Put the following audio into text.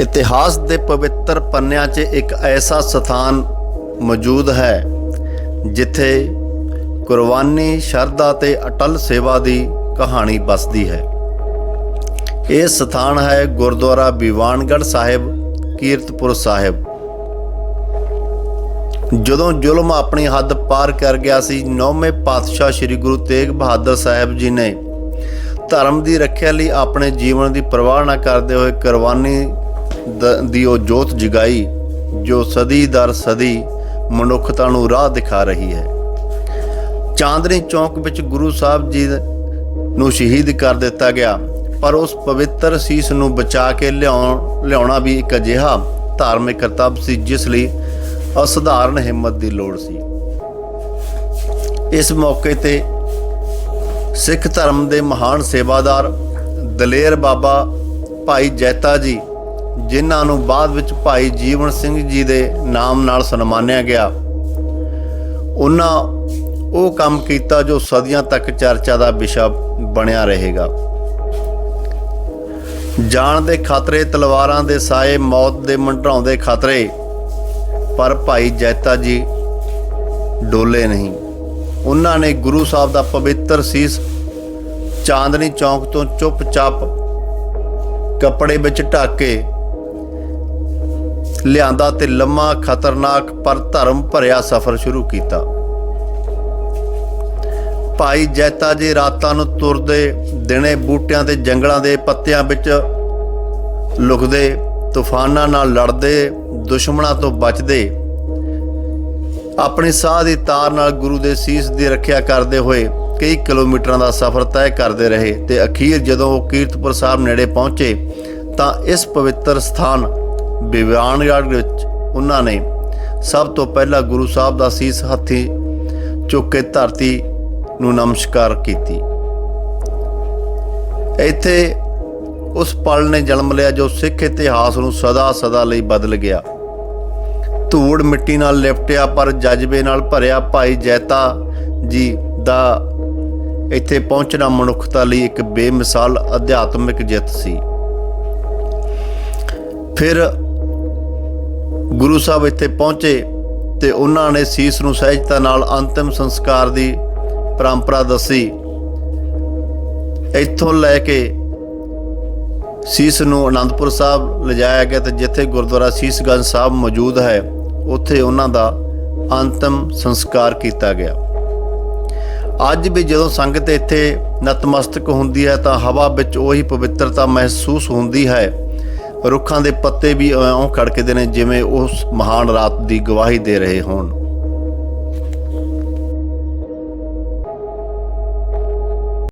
ਇਤਿਹਾਸ ਦੇ ਪਵਿੱਤਰ ਪੰਨਿਆਂ 'ਚ ਇੱਕ ਐਸਾ ਸਥਾਨ ਮੌਜੂਦ ਹੈ, ਜਿੱਥੇ ਕੁਰਬਾਨੀ, ਸ਼ਰਧਾ ਤੇ ਅਟਲ ਸੇਵਾ ਦੀ ਕਹਾਣੀ ਬਸਦੀ ਹੈ। ਇਹ ਸਥਾਨ ਹੈ ਗੁਰਦੁਆਰਾ ਬੀਵਾਨਗੜ੍ਹ ਸਾਹਿਬ, ਕੀਰਤਪੁਰ ਸਾਹਿਬ। ਜਦੋਂ ਜ਼ੁਲਮ ਆਪਣੀ ਹੱਦ ਪਾਰ ਕਰ ਗਿਆ ਸੀ, ਨੌਵੇਂ ਪਾਤਸ਼ਾਹ ਸ੍ਰੀ ਗੁਰੂ ਤੇਗ ਬਹਾਦਰ ਸਾਹਿਬ ਜੀ ਨੇ ਧਰਮ ਦੀ ਰੱਖਿਆ ਲਈ ਆਪਣੇ ਜੀਵਨ ਦੀ ਪਰਵਾਹ ਨਾ ਕਰਦੇ ਹੋਏ ਕੁਰਬਾਨੀ ਦੀ ਉਹ ਜੋਤ ਜਗਾਈ, ਜੋ ਸਦੀ ਦਰ ਸਦੀ ਮਨੁੱਖਤਾ ਨੂੰ ਰਾਹ ਦਿਖਾ ਰਹੀ ਹੈ। ਚਾਂਦਨੀ ਚੌਕ ਵਿੱਚ ਗੁਰੂ ਸਾਹਿਬ ਜੀ ਨੂੰ ਸ਼ਹੀਦ ਕਰ ਦਿੱਤਾ ਗਿਆ, ਪਰ ਉਸ ਪਵਿੱਤਰ ਸੀਸ ਨੂੰ ਬਚਾ ਕੇ ਲਿਆਉਣ, ਲਿਆਉਣਾ ਵੀ ਇੱਕ ਅਜਿਹਾ ਧਾਰਮਿਕ ਕਰਤੱਵ ਸੀ, ਜਿਸ ਲਈ ਅਸਧਾਰਨ ਹਿੰਮਤ ਦੀ ਲੋੜ ਸੀ। ਇਸ ਮੌਕੇ ਤੇ ਸਿੱਖ ਧਰਮ ਦੇ ਮਹਾਨ ਸੇਵਾਦਾਰ ਦਲੇਰ ਬਾਬਾ ਭਾਈ ਜੈਤਾ ਜੀ ਜਿਨ੍ਹਾਂ ਨੂੰ ਬਾਅਦ ਵਿੱਚ ਭਾਈ ਜੀਵਨ ਸਿੰਘ ਜੀ ਦੇ ਨਾਮ ਨਾਲ ਸਨਮਾਨਿਆ ਗਿਆ। ਉਹਨਾਂ ਉਹ ਕੰਮ ਕੀਤਾ ਜੋ ਸਦੀਆਂ ਤੱਕ ਚਰਚਾ ਦਾ ਵਿਸ਼ਾ ਬਣਿਆ ਰਹੇਗਾ। ਜਾਨ ਦੇ ਖਤਰੇ, ਤਲਵਾਰਾਂ ਦੇ ਸਾਏ, ਮੌਤ ਦੇ ਮੰਡਰਾਉਂਦੇ ਖਤਰੇ, ਪਰ ਭਾਈ ਜੈਤਾ ਜੀ ਡੋਲੇ ਨਹੀਂ। ਉਹਨਾਂ ਨੇ ਗੁਰੂ ਸਾਹਿਬ ਦਾ ਪਵਿੱਤਰ ਸੀਸ ਚਾਂਦਨੀ ਚੌਂਕ ਤੋਂ ਚੁੱਪਚਾਪ ਕੱਪੜੇ ਵਿੱਚ ਢੱਕ ਕੇ ਲਿਆਂਦਾ ਤੇ ਲੰਮਾ ਖਤਰਨਾਕ ਪਰ ਧਰਮ ਭਰਿਆ ਸਫ਼ਰ ਸ਼ੁਰੂ ਕੀਤਾ। ਭਾਈ ਜੈਤਾ ਜੀ ਰਾਤਾਂ ਨੂੰ ਤੁਰਦੇ, ਦਿਨੇ ਬੂਟਿਆਂ ਤੇ ਜੰਗਲਾਂ ਦੇ ਪੱਤਿਆਂ ਵਿੱਚ ਲੁਕਦੇ, ਤੂਫਾਨਾਂ ਨਾਲ ਲੜਦੇ, ਦੁਸ਼ਮਣਾਂ ਤੋਂ ਬਚਦੇ, ਆਪਣੀ ਸਾਹ ਦੀ ਤਾਰ ਨਾਲ ਗੁਰੂ ਦੇ ਸੀਸ ਦੀ ਰੱਖਿਆ ਕਰਦੇ ਹੋਏ ਕਈ ਕਿਲੋਮੀਟਰਾਂ ਦਾ ਸਫ਼ਰ ਤੈਅ ਕਰਦੇ ਰਹੇ ਤੇ ਅਖੀਰ ਜਦੋਂ ਉਹ ਕੀਰਤਪੁਰ ਸਾਹਿਬ ਨੇੜੇ ਪਹੁੰਚੇ ਤਾਂ ਇਸ ਪਵਿੱਤਰ ਸਥਾਨ ਬਿਵਾਨਗੜ੍ਹ ਵਿੱਚ ਉਹਨਾਂ ਨੇ ਸਭ ਤੋਂ ਪਹਿਲਾਂ ਗੁਰੂ ਸਾਹਿਬ ਦਾ ਸੀਸ ਹੱਥੀ ਚੁੱਕ ਕੇ ਧਰਤੀ ਨੂੰ ਨਮਸਕਾਰ ਕੀਤੀ। ਇੱਥੇ ਉਸ ਪਲ ਨੇ ਜਨਮ ਲਿਆ ਜੋ ਸਿੱਖ ਇਤਿਹਾਸ ਨੂੰ ਸਦਾ ਸਦਾ ਲਈ ਬਦਲ ਗਿਆ। ਧੂੜ ਮਿੱਟੀ ਨਾਲ ਲਿਪਟਿਆ ਪਰ ਜਜ਼ਬੇ ਨਾਲ ਭਰਿਆ ਭਾਈ ਜੈਤਾ ਜੀ ਦਾ ਇੱਥੇ ਪਹੁੰਚਣਾ ਮਨੁੱਖਤਾ ਲਈ ਇੱਕ ਬੇਮਿਸਾਲ ਅਧਿਆਤਮਿਕ ਜਿੱਤ ਸੀ। ਫਿਰ ਗੁਰੂ ਸਾਹਿਬ ਇੱਥੇ ਪਹੁੰਚੇ ਤੇ ਉਹਨਾਂ ਨੇ ਸੀਸ ਨੂੰ ਸਹਿਜਤਾ ਨਾਲ ਅੰਤਿਮ ਸੰਸਕਾਰ ਦੀ ਪਰੰਪਰਾ ਦੱਸੀ। ਇੱਥੋਂ ਲੈ ਕੇ ਸੀਸ ਨੂੰ ਅਨੰਦਪੁਰ ਸਾਹਿਬ ਲਿਜਾਇਆ ਗਿਆ ਤੇ ਜਿੱਥੇ ਗੁਰਦੁਆਰਾ ਸੀਸਗੰਜ ਸਾਹਿਬ ਮੌਜੂਦ ਹੈ, ਉੱਥੇ ਉਹਨਾਂ ਦਾ ਅੰਤਿਮ ਸੰਸਕਾਰ ਕੀਤਾ ਗਿਆ। ਅੱਜ ਵੀ ਜਦੋਂ ਸੰਗਤ ਇੱਥੇ ਨਤਮਸਤਕ ਹੁੰਦੀ ਹੈ ਤਾਂ ਹਵਾ ਵਿੱਚ ਉਹੀ ਪਵਿੱਤਰਤਾ ਮਹਿਸੂਸ ਹੁੰਦੀ ਹੈ। ਰੁੱਖਾਂ ਦੇ ਪੱਤੇ ਵੀ ਇਉਂ ਖੜਕਦੇ ਨੇ, ਜਿਵੇਂ ਉਸ ਮਹਾਨ ਰਾਤ ਦੀ ਗਵਾਹੀ ਦੇ ਰਹੇ ਹੋਣ।